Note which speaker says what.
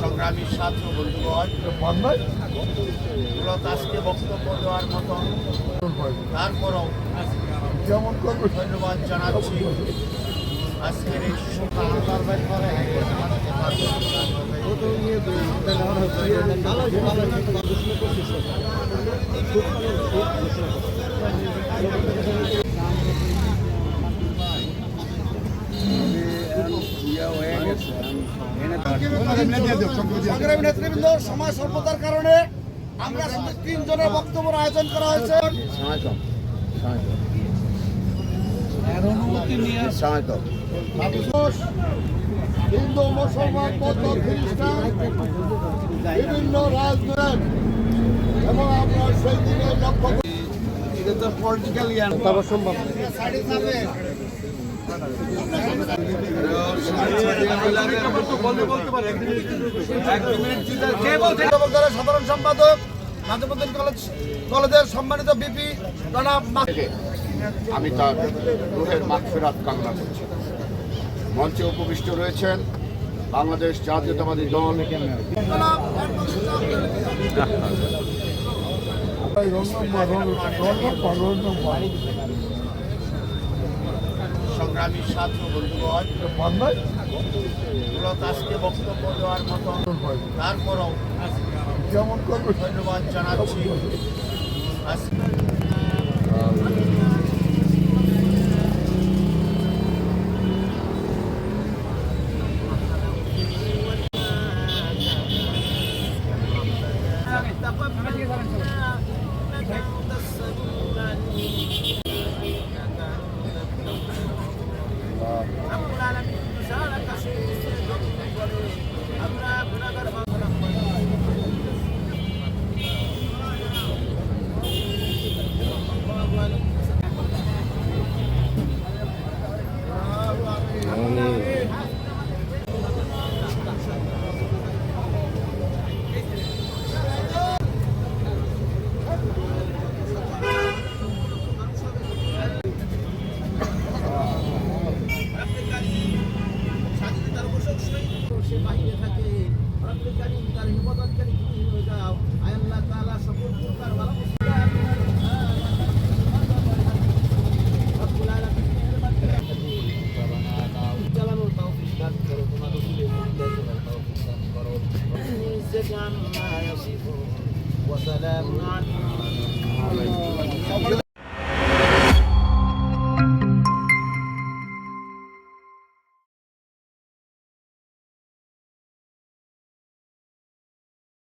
Speaker 1: সংগ্রামী ছাত্র বন্ধুগণ মূলত আজকে বক্তব্য দেওয়ার মতো তারপরও যেমন ধন্যবাদ জানাচ্ছি। আজকের এই সকাল সংগ্রামী নেতৃবৃন্দ সমাজ স্বল্পতার কারণে আমরা তিনজনের বক্তব্যের আয়োজন করা হয়েছে।
Speaker 2: হিন্দু মুসলমান বৌদ্ধ খ্রিস্টান বিভিন্ন রাজনৈতিক এবং আমরা সেই দিনে লক্ষ্য
Speaker 1: শিক্ষক দলের সাধারণ সম্পাদক কলেজ কলেজের সম্মানিত বিপি
Speaker 2: আমি তার রুহের মাগফিরাত কামনা করছি মঞ্চে উপবিষ্ট রয়েছেন বাংলাদেশ জাতীয়তাবাদী দল
Speaker 1: জনাব সংগ্রামী ছাত্র বন্ধুগণ মূলত আজকে বক্তব্য দেওয়ার মতো। তারপরও যেমন ধন্যবাদ জানাচ্ছি। আজকে
Speaker 3: তাবলিকারী তার হেফাজতকারী তুমি হয়ে যাও। আল্লাহ তালা সকল প্রকার ভালো
Speaker 1: ما يصفون وسلام على